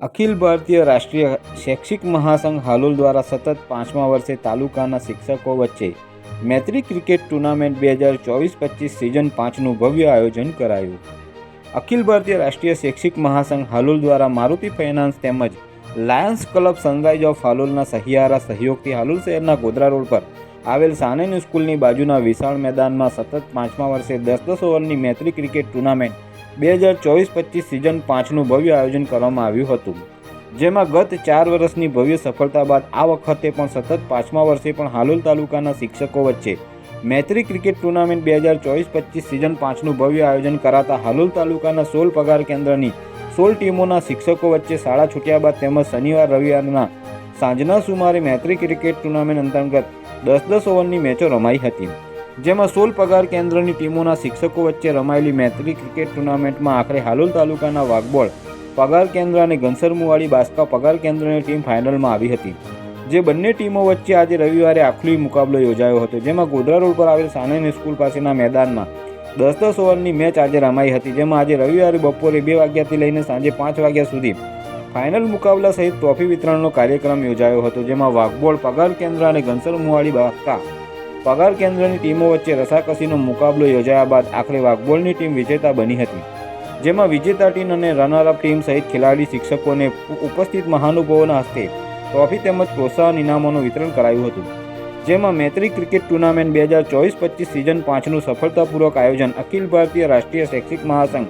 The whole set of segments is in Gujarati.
અખિલ ભારતીય રાષ્ટ્રીય શૈક્ષિક મહાસંઘ હાલોલ દ્વારા સતત પાંચમા વર્ષે તાલુકાના શિક્ષકો વચ્ચે મૈત્રી ક્રિકેટ ટુર્નામેન્ટ બે હજાર ચોવીસ પચીસ સિઝન પાંચનું ભવ્ય આયોજન કરાયું. અખિલ ભારતીય રાષ્ટ્રીય શૈક્ષિક મહાસંઘ હાલોલ દ્વારા મારુતિ ફાઇનાન્સ તેમજ લાયન્સ ક્લબ સનરાઇઝ ઓફ હાલોલના સહિયારા સહયોગથી હાલોલ શહેરના ગોધરા રોડ પર આવેલ સાનેન સ્કૂલની બાજુના વિશાળ મેદાનમાં સતત પાંચમા વર્ષે દસ દસ ઓવરની મૈત્રી ક્રિકેટ ટુર્નામેન્ટ બે હજાર ચોવીસ પચીસ સિઝન પાંચનું ભવ્ય આયોજન કરવામાં આવ્યું હતું, જેમાં ગત ચાર વર્ષની ભવ્ય સફળતા બાદ આ વખતે પણ સતત પાંચમા વર્ષે પણ હાલોલ તાલુકાના શિક્ષકો વચ્ચે મૈત્રી ક્રિકેટ ટુર્નામેન્ટ બે હજાર ચોવીસ પચીસ સિઝન પાંચનું ભવ્ય આયોજન કરાતા હાલોલ તાલુકાના સોલ પગાર કેન્દ્રની સોળ ટીમોના શિક્ષકો વચ્ચે શાળા છૂટ્યા બાદ તેમજ શનિવાર, રવિવારના સાંજના સુમારે મૈત્રી ક્રિકેટ ટુર્નામેન્ટ અંતર્ગત દસ દસ ઓવરની મેચો રમાઈ હતી. જેમાં સોલ પગાર કેન્દ્રની ટીમોના શિક્ષકો વચ્ચે રમાયેલી મૈત્રી ક્રિકેટ ટુર્નામેન્ટમાં આખરે હાલોલ તાલુકાના વાઘબોળ પગાર કેન્દ્ર અને ઘનસરમુવાડી બાસ્કા પગાર કેન્દ્રની ટીમ ફાઇનલમાં આવી હતી. જે બંને ટીમો વચ્ચે આજે રવિવારે આખરી મુકાબલો યોજાયો હતો, જેમાં ગોધરા રોડ પર આવેલ સાનેની સ્કૂલ પાસેના મેદાનમાં દસ દસ ઓવરની મેચ આજે રમાઈ હતી, જેમાં આજે રવિવારે બપોરે બે વાગ્યાથી લઈને સાંજે પાંચ વાગ્યા સુધી ફાઇનલ મુકાબલા સહિત ટ્રોફી વિતરણનો કાર્યક્રમ યોજાયો હતો, જેમાં વાઘબોળ પગાર કેન્દ્ર અને ઘનસર મુવાડી બાસ્કા પગાર કેન્દ્રની ટીમો વચ્ચે રસાકસીનો મુકાબલો યોજાયા બાદ આખરે વાઘબોલની ટીમ વિજેતા બની હતી. જેમાં વિજેતા ટીમ અને રનરઅપ ટીમ સહિત ખેલાડી શિક્ષકોને ઉપસ્થિત મહાનુભાવોના હસ્તે ટ્રોફી તેમજ પ્રોત્સાહન ઇનામોનું વિતરણ કરાયું હતું. જેમાં મૈત્રી ક્રિકેટ ટુર્નામેન્ટ બે હજાર ચોવીસ પચીસ સિઝન પાંચનું સફળતાપૂર્વક આયોજન અખિલ ભારતીય રાષ્ટ્રીય શૈક્ષિક મહાસંઘ,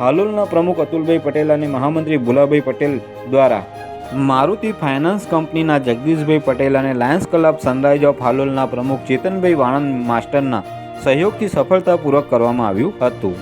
હાલોલના પ્રમુખ અતુલભાઈ પટેલ અને મહામંત્રી ભુલાભાઈ પટેલ દ્વારા મારુતિ ફાઇનાન્સ કંપનીના જગદીશભાઈ પટેલ અને લાયન્સ ક્લબ સનરાઇઝ ઓફ હાલોલના પ્રમુખ ચેતનભાઈ વાણંદ માસ્ટરના સહયોગથી સફળતાપૂર્વક કરવામાં આવ્યું હતું.